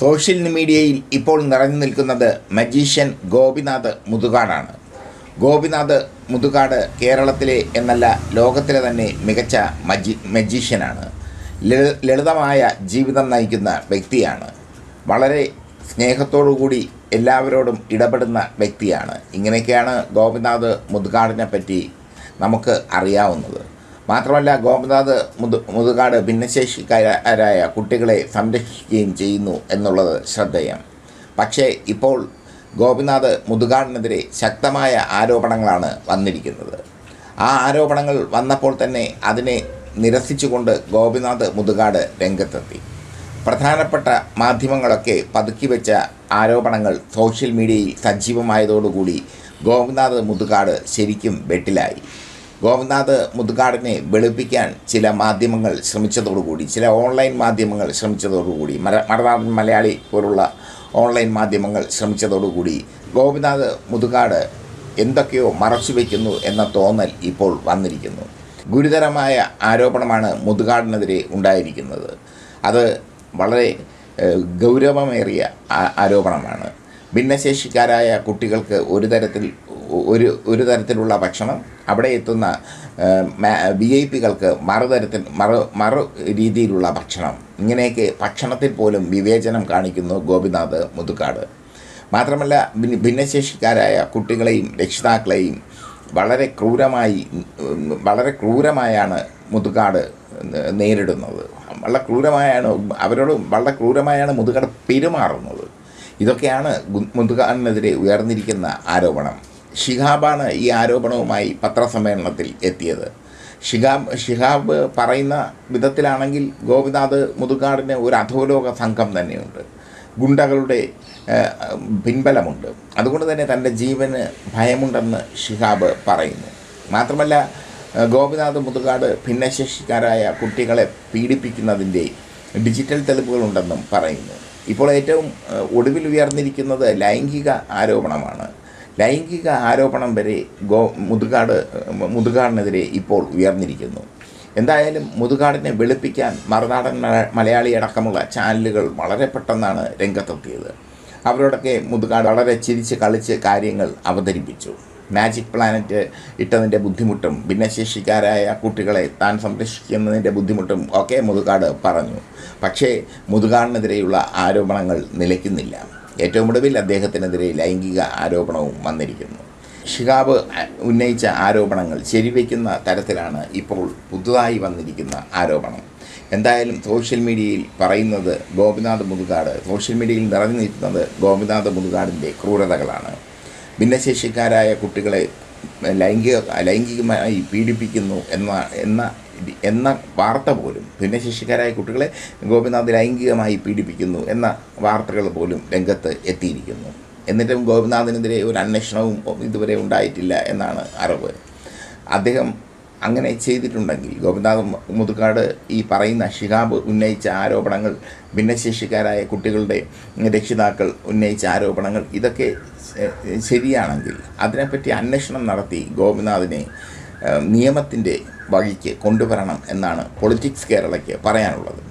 Social മീഡിയയിൽ ഇപ്പോൾ നിറഞ്ഞു നിൽക്കുന്നത് മജീഷ്യൻ ഗോപിനാഥ് മുതുകാടാണ്. ഗോപിനാഥ് മുതുകാട് കേരളത്തിലെ എന്നല്ല ലോകത്തിലെ തന്നെ മികച്ച മജി മജീഷ്യനാണ്. ലളിത ലളിതമായ ജീവിതം നയിക്കുന്ന വ്യക്തിയാണ്. വളരെ സ്നേഹത്തോടുകൂടി എല്ലാവരോടും ഇടപെടുന്ന വ്യക്തിയാണ്. ഇങ്ങനെയൊക്കെയാണ് ഗോപിനാഥ് മുതുകാടിനെ പറ്റി നമുക്ക് അറിയാവുന്നത്. മാത്രമല്ല ഗോപനാഥ് മുതു മുതുകാട് ഭിന്നശേഷിക്കാരായ കുട്ടികളെ സംരക്ഷിക്കുകയും ചെയ്യുന്നു എന്നുള്ളത് ശ്രദ്ധേയം. പക്ഷേ ഇപ്പോൾ ഗോപിനാഥ് മുതുകാടിനെതിരെ ശക്തമായ ആരോപണങ്ങളാണ് വന്നിരിക്കുന്നത്. ആ ആരോപണങ്ങൾ വന്നപ്പോൾ തന്നെ അതിനെ നിരസിച്ചുകൊണ്ട് ഗോപിനാഥ് മുതുകാട് രംഗത്തെത്തി. പ്രധാനപ്പെട്ട മാധ്യമങ്ങളൊക്കെ പതുക്കി വെച്ച ആരോപണങ്ങൾ സോഷ്യൽ മീഡിയയിൽ സജീവമായതോടുകൂടി ഗോപിനാഥ് മുതുകാട് ശരിക്കും വെട്ടിലായി. ഗോപിനാഥ് മുതുകാടിനെ വെളുപ്പിക്കാൻ ചില മാധ്യമങ്ങൾ ശ്രമിച്ചതോടുകൂടി ചില ഓൺലൈൻ മാധ്യമങ്ങൾ ശ്രമിച്ചതോടുകൂടി മര മറനാടൻ മലയാളി പോലുള്ള ഓൺലൈൻ മാധ്യമങ്ങൾ ശ്രമിച്ചതോടുകൂടി ഗോപിനാഥ് മുതുകാട് എന്തൊക്കെയോ മറച്ചു വയ്ക്കുന്നു എന്ന തോന്നൽ ഇപ്പോൾ വന്നിരിക്കുന്നു. ഗുരുതരമായ ആരോപണമാണ് മുതുകാടിനെതിരെ ഉണ്ടായിരിക്കുന്നത്. അത് വളരെ ഗൗരവമേറിയ ആരോപണമാണ്. ഭിന്നശേഷിക്കാരായ കുട്ടികൾക്ക് ഒരു തരത്തിൽ ഒരു ഒരു തരത്തിലുള്ള ഭക്ഷണം അവിടെ എത്തുന്ന വി ഐ പികൾക്ക് മറുതരത്തിൽ മറു മറു രീതിയിലുള്ള ഭക്ഷണം. ഇങ്ങനെയൊക്കെ ഭക്ഷണത്തിൽ പോലും വിവേചനം കാണിക്കുന്നു ഗോപിനാഥ് മുതുക്കാട് മാത്രമല്ല ഭിന്ന- ഭിന്നശേഷിക്കാരായ കുട്ടികളെയും രക്ഷിതാക്കളെയും വളരെ ക്രൂരമായി വളരെ ക്രൂരമായാണ് മുതുകാട് നേരിടുന്നത്. വളരെ ക്രൂരമായാണ് അവരോട് വളരെ ക്രൂരമായാണ് മുതുകാട് പെരുമാറുന്നത്. ഇതൊക്കെയാണ് മുതുകാടിനെതിരെ ഉയർന്നിരിക്കുന്ന ആരോപണം. ഷിഹാബാണ് ഈ ആരോപണവുമായി പത്രസമ്മേളനത്തിൽ എത്തിയത്. ഷിഹാബ് ഷിഹാബ് പറയുന്ന വിധത്തിലാണെങ്കിൽ ഗോപിനാഥ് മുതുകാടിന് ഒരു അധോലോക സംഘം തന്നെയുണ്ട്. ഗുണ്ടകളുടെ പിൻബലമുണ്ട്. അതുകൊണ്ട് തന്നെ തന്റെ ജീവന് ഭയമുണ്ടെന്ന് ഷിഹാബ് പറയുന്നു. മാത്രമല്ല ഗോപിനാഥ് മുതുകാട് ഭിന്നശേഷിക്കാരായ കുട്ടികളെ പീഡിപ്പിക്കുന്നതിന്റെ ഡിജിറ്റൽ തെളിവുകളുണ്ടെന്നും പറയുന്നു. ഇപ്പോൾ ഏറ്റവും ഒടുവിൽ ഉയർന്നിരിക്കുന്നത് ലൈംഗിക ആരോപണമാണ്. ലൈംഗിക ആരോപണം വരെ ഗോ മുതുകാട് മുതുകാടിനെതിരെ ഇപ്പോൾ ഉയർന്നിരിക്കുന്നു. എന്തായാലും മുതുകാടിനെ വെളുപ്പിക്കാൻ മറുനാടൻ മല- മലയാളി അടക്കമുള്ള ചാനലുകൾ വളരെ പെട്ടെന്നാണ് രംഗത്തെത്തിയത്. അവരോടൊക്കെ മുതുകാട് വളരെ ചിരിച്ച് കളിച്ച് കാര്യങ്ങൾ അവതരിപ്പിച്ചു. മാജിക് പ്ലാനറ്റ് ഇട്ടതിന്റെ ബുദ്ധിമുട്ടും ഭിന്നശേഷിക്കാരായ കുട്ടികളെ താൻ സംരക്ഷിക്കുന്നതിന്റെ ബുദ്ധിമുട്ടും ഒക്കെ മുതുകാട് പറഞ്ഞു. പക്ഷേ മുതുകാടിനെതിരെയുള്ള ആരോപണങ്ങൾ നിലയ്ക്കുന്നില്ല. ഏറ്റവും ഒടുവിൽ അദ്ദേഹത്തിനെതിരെ ലൈംഗിക ആരോപണവും വന്നിരിക്കുന്നു. ഷിഹാബ് ഉന്നയിച്ച ആരോപണങ്ങൾ ശരിവയ്ക്കുന്ന തരത്തിലാണ് ഇപ്പോൾ പുതുതായി വന്നിരിക്കുന്ന ആരോപണം. എന്തായാലും സോഷ്യൽ മീഡിയയിൽ പറയുന്നത് ഗോപിനാഥ് മുതുകാട് സോഷ്യൽ മീഡിയയിൽ നിറഞ്ഞു നിൽക്കുന്നത് ഗോപിനാഥ് മുതുകാടിന്റെ ക്രൂരതകളാണ്. ഭിന്നശേഷിക്കാരായ കുട്ടികളെ ലൈംഗിക ലൈംഗികമായി പീഡിപ്പിക്കുന്നു എന്ന എന്ന എന്ന വാർത്ത പോലും ഭിന്നശേഷിക്കാരായ കുട്ടികളെ ഗോപിനാഥ് ലൈംഗികമായി പീഡിപ്പിക്കുന്നു എന്ന വാർത്തകൾ പോലും രംഗത്ത് എത്തിയിരിക്കുന്നു. എന്നിട്ടും ഗോപിനാഥിനെതിരെ ഒരു അന്വേഷണവും ഇതുവരെ ഉണ്ടായിട്ടില്ല എന്നാണ് അറിവ്. അദ്ദേഹം അങ്ങനെ ചെയ്തിട്ടുണ്ടെങ്കിൽ ഗോപിനാഥ് മുതുക്കാട് ഈ പറയുന്ന ഷിഹാബ് ഉന്നയിച്ച ആരോപണങ്ങൾ ഭിന്നശേഷിക്കാരായ കുട്ടികളുടെ രക്ഷിതാക്കൾ ഉന്നയിച്ച ആരോപണങ്ങൾ ഇതൊക്കെ ശരിയാണെങ്കിൽ അതിനെപ്പറ്റി അന്വേഷണം നടത്തി ഗോപിനാഥിനെ നിയമത്തിന്റെ വഴിക്ക് കൊണ്ടുവരണം എന്നാണ് പൊളിറ്റിക്സ് കേരളയ്ക്ക് പറയാനുള്ളത്.